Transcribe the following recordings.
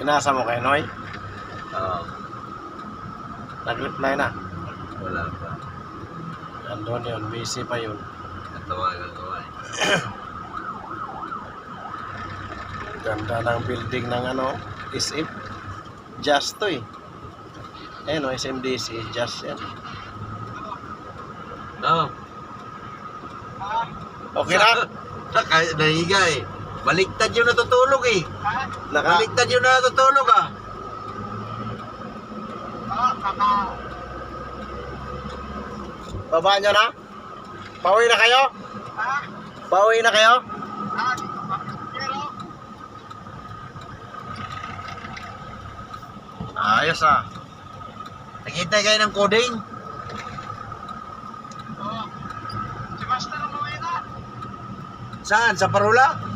Pinasa mo kay Noy? Oo. Nag-reply na. Wala pa. Andun yun, busy pa yun. Natawagan ko eh. Ganda ng building ng ano, SM. Just to eh. Ayun o, SMDC, just yan. No. Okay na? Naka, nahiga eh. Baliktad yung natutulog eh. Naka, Baliktad yung natutulog ah. baba nyo na? Pauwi na kayo? Pauwi na kayo? Ayos ah. Nakita kayo ng coding? Saan? Sa Parula?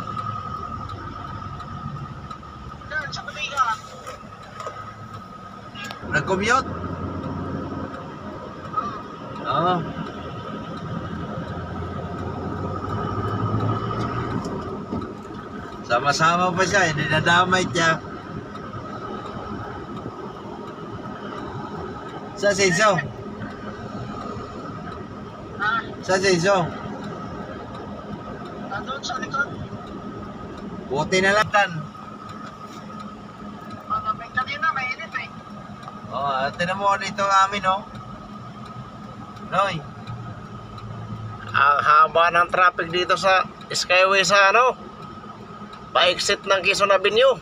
Nag-commute? Oo. Sama-sama pa siya, hindi nadamay siya. Sa Senso? Sa Senso? Nandun sa likod. Buti na lang oh, tinan mo dito amin, oh. Noy, Ang haba ng traffic dito sa Skyway sa ano? Pa-exit ng Quezon Avenue.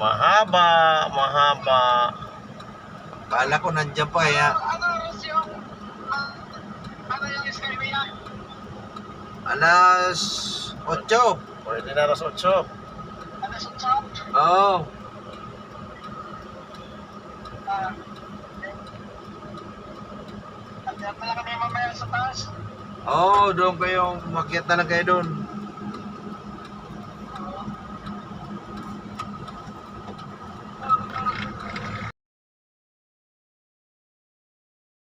Mahaba, mahaba. kala ko nandiyan pa, eh, ha. Ano, ano yung... ah, ano yung skyway na? Alas 8. Pwede na alas 8. Ano sa top? Oo. Ah. Nandiyan pala kami mamaya sa taas. Oo, doon kayo, umakyat na lang kayo doon.